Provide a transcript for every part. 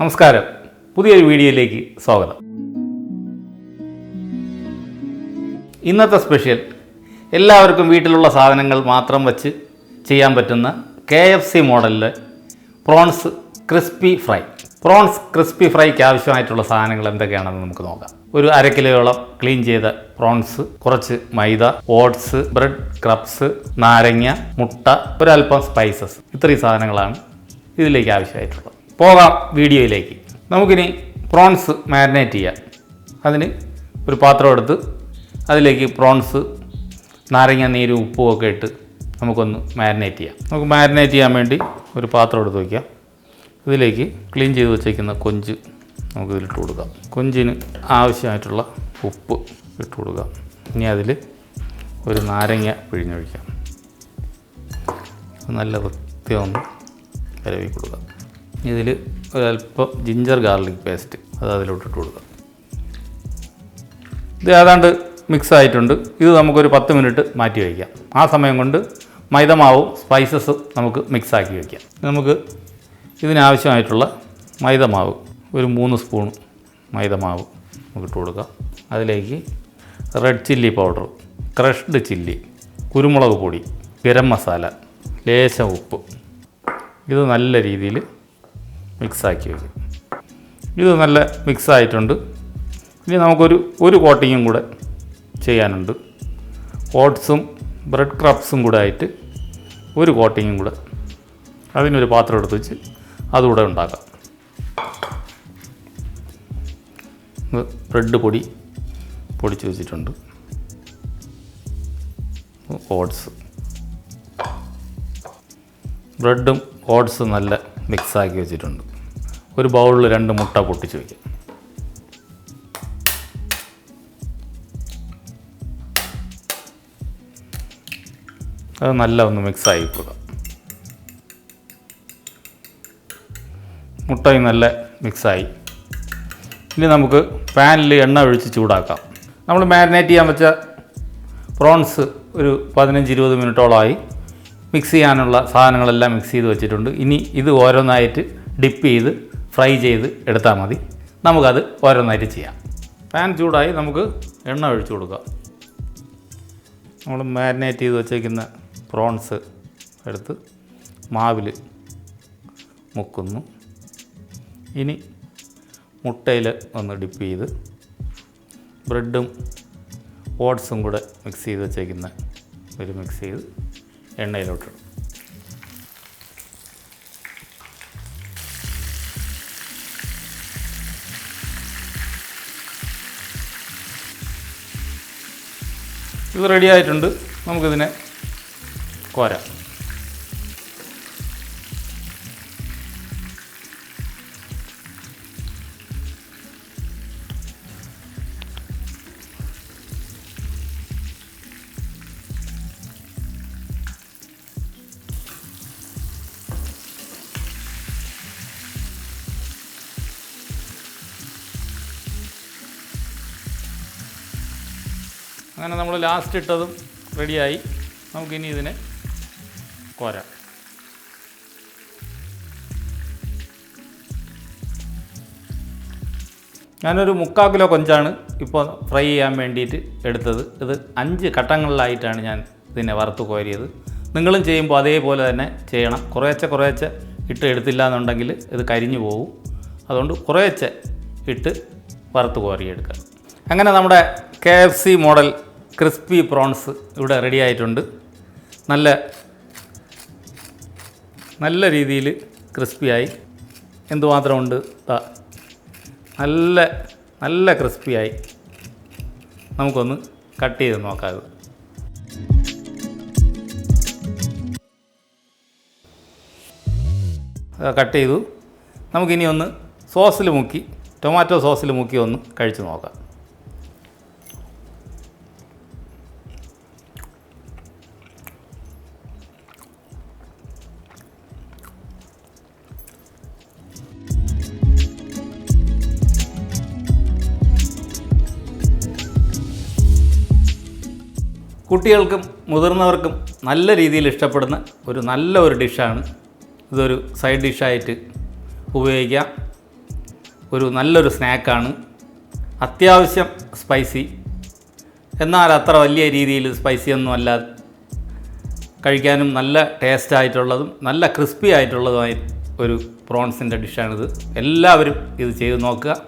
നമസ്കാരം. പുതിയൊരു വീഡിയോയിലേക്ക് സ്വാഗതം. ഇന്നത്തെ സ്പെഷ്യൽ എല്ലാവർക്കും വീട്ടിലുള്ള സാധനങ്ങൾ മാത്രം വച്ച് ചെയ്യാൻ പറ്റുന്ന K F C മോഡലിലെ prawns crispy fry. Prawns crispy ഫ്രൈക്ക് ആവശ്യമായിട്ടുള്ള സാധനങ്ങൾ എന്തൊക്കെയാണെന്ന് നമുക്ക് നോക്കാം. ഒരു അര കിലോയോളം ക്ലീൻ ചെയ്ത പ്രോൺസ് കുറച്ച് മൈദ ഓട്സ് ബ്രെഡ് ക്രബ്സ് നാരങ്ങ മുട്ട ഒരല്പം സ്പൈസസ്. ഇത്രയും സാധനങ്ങളാണ് ഇതിലേക്ക് ആവശ്യമായിട്ടുള്ളത്. പോകാം വീഡിയോയിലേക്ക്. നമുക്കിനി പ്രോൺസ് മാരിനേറ്റ് ചെയ്യാം. അതിന് ഒരു പാത്രം എടുത്ത് അതിലേക്ക് പ്രോൺസ് നാരങ്ങ നീരും ഉപ്പും ഒക്കെ ഇട്ട് നമുക്കൊന്ന് മാരിനേറ്റ് ചെയ്യാം. നമുക്ക് മാരിനേറ്റ് ചെയ്യാൻ വേണ്ടി ഒരു പാത്രം എടുത്ത് വയ്ക്കാം. ഇതിലേക്ക് ക്ലീൻ ചെയ്ത് വെച്ചേക്കുന്ന കൊഞ്ച് നമുക്ക് ഇതിലിട്ട് കൊടുക്കാം. കൊഞ്ചിന് ആവശ്യമായിട്ടുള്ള ഉപ്പ് ഇട്ട് കൊടുക്കാം. ഇനി അതിൽ ഒരു നാരങ്ങ പിഴിഞ്ഞൊഴിക്കാം. നല്ല വൃത്തിയൊന്ന് വരവി കൊടുക്കുക ഇതിൽ ഒരല്പം ജിഞ്ചർ ഗാർലിക് പേസ്റ്റ് അത് അതിലോട്ടിട്ട് കൊടുക്കാം. ഇത് ഏതാണ്ട് മിക്സ് ആയിട്ടുണ്ട്. ഇത് നമുക്കൊരു പത്ത് മിനിറ്റ് മാറ്റി വയ്ക്കാം. ആ സമയം കൊണ്ട് മൈദമാവും സ്പൈസസും നമുക്ക് മിക്സ് ആക്കി വയ്ക്കാം. നമുക്ക് ഇതിനാവശ്യമായിട്ടുള്ള മൈദമാവ് ഒരു മൂന്ന് സ്പൂൺ മൈദമാവ് നമുക്ക് ഇട്ട് കൊടുക്കാം. അതിലേക്ക് red chilli powder crushed chilli കുരുമുളക് പൊടി ഗരം മസാല ലേശം ഉപ്പ്. ഇത് നല്ല രീതിയിൽ മിക്സാക്കി വയ്ക്കും ഇത് നല്ല മിക്സ് ആയിട്ടുണ്ട് ഇനി നമുക്കൊരു ഒരു കോട്ടിങ്ങും കൂടെ ചെയ്യാനുണ്ട്. ഓട്സും ബ്രെഡ് ക്രബ്സും കൂടെ ആയിട്ട് ഒരു കോട്ടിങ്ങും കൂടെ അതിനൊരു പാത്രം എടുത്ത് വെച്ച് അതുകൂടെ ഉണ്ടാക്കാം. ബ്രെഡ് പൊടി പൊടിച്ച് വെച്ചിട്ടുണ്ട്. ഓട്സ്. ബ്രെഡും ഓട്സും നല്ല മിക്സാക്കി വെച്ചിട്ടുണ്ട്. ഒരു ബൗളിൽ രണ്ട് മുട്ട പൊട്ടിച്ച് വയ്ക്കാം അത് നല്ല ഒന്ന് മിക്സായി കൊടുക്കാം മുട്ടയും നല്ല മിക്സായി. ഇനി നമുക്ക് പാനിൽ എണ്ണ ഒഴിച്ച് ചൂടാക്കാം. നമ്മൾ മാരിനേറ്റ് ചെയ്യാൻ വെച്ച പ്രോൺസ് ഒരു പതിനഞ്ച് ഇരുപത് മിനിറ്റോളമായി മിക്സ് ചെയ്യാനുള്ള സാധനങ്ങളെല്ലാം മിക്സ് ചെയ്ത് വെച്ചിട്ടുണ്ട്. ഇനി ഇത് ഓരോന്നായിട്ട് ഡിപ്പ് ചെയ്ത് ഫ്രൈ ചെയ്ത് എടുത്താൽ മതി. നമുക്കത് ഓരോന്നായിട്ട് ചെയ്യാം. പാൻ ചൂടായി നമുക്ക് എണ്ണ ഒഴിച്ചു കൊടുക്കാം. നമ്മൾ മാരിനേറ്റ് ചെയ്ത് വെച്ചേക്കുന്ന പ്രോൺസ് എടുത്ത് മാവിൽ മുക്കുന്നു. ഇനി മുട്ടയിൽ ഒന്ന് ഡിപ്പ് ചെയ്ത് ബ്രെഡും ഓട്സും കൂടെ മിക്സ് ചെയ്ത് വെച്ചേക്കുന്ന ഒരു മിക്സ് ചെയ്ത് എണ്ണയിലോട്ടിടും ഇത് റെഡി ആയിട്ടുണ്ട്. നമുക്കിതിനെ കോരാം. അങ്ങനെ നമ്മൾ ലാസ്റ്റ് ഇട്ടതും റെഡിയായി നമുക്കിനി ഇതിനെ കോരാം. ഞാനൊരു മുക്കാൽ കിലോ കൊഞ്ചാണ് ഇപ്പോൾ ഫ്രൈ ചെയ്യാൻ വേണ്ടിയിട്ട് എടുത്തത്. ഇത് അഞ്ച് ഘട്ടങ്ങളിലായിട്ടാണ് ഞാൻ ഇതിനെ വറുത്ത് കോരിയത്. നിങ്ങളും ചെയ്യുമ്പോൾ അതേപോലെ തന്നെ ചെയ്യണം. കുറേശ്ശെ കുറേശ്ശെ ഇട്ട് എടുത്തില്ല എന്നുണ്ടെങ്കിൽ ഇത് കരിഞ്ഞു പോകും അതുകൊണ്ട് കുറേശ്ശെ ഇട്ട് വറുത്ത് കോരിയെടുക്കുക. അങ്ങനെ നമ്മുടെ K F C model crispy prawns ഇവിടെ റെഡി ആയിട്ടുണ്ട്. നല്ല നല്ല രീതിയിൽ ക്രിസ്പിയായി എന്തുമാത്രമുണ്ട്? നല്ല നല്ല ക്രിസ്പിയായി നമുക്കൊന്ന് കട്ട് ചെയ്ത് നോക്കാം കട്ട് ചെയ്തു. നമുക്കിനി ഒന്ന് സോസിൽ മുക്കി ടൊമാറ്റോ സോസിൽ മുക്കി ഒന്ന് കഴിച്ച് നോക്കാം. കുട്ടികൾക്കും മുതിർന്നവർക്കും നല്ല രീതിയിൽ ഇഷ്ടപ്പെടുന്ന ഒരു നല്ല ഒരു ഡിഷാണ് ഇതൊരു സൈഡ് ഡിഷായിട്ട് ഉപയോഗിക്കാം. ഒരു നല്ലൊരു സ്നാക്കാണ്. അത്യാവശ്യം സ്പൈസി. എന്നാൽ അത്ര വലിയ രീതിയിൽ സ്പൈസി ഒന്നും അല്ല. കഴിക്കാനും നല്ല ടേസ്റ്റ് ആയിട്ടുള്ളതും നല്ല ക്രിസ്പി ആയിട്ടുള്ളതുമായി ഒരു പ്രോൺസിന്റെ ഡിഷാണിത്. എല്ലാവരും ഇത് ചെയ്ത് നോക്കുക.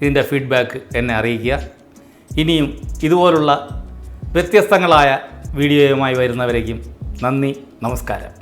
ഇതിന്റെ ഫീഡ്ബാക്ക് എന്നെ അറിയിക്കുക. ഇനിയും ഇതുപോലുള്ള വ്യത്യസ്തങ്ങളായ വീഡിയോയുമായി വരുന്നവരേക്കും നന്ദി നമസ്കാരം.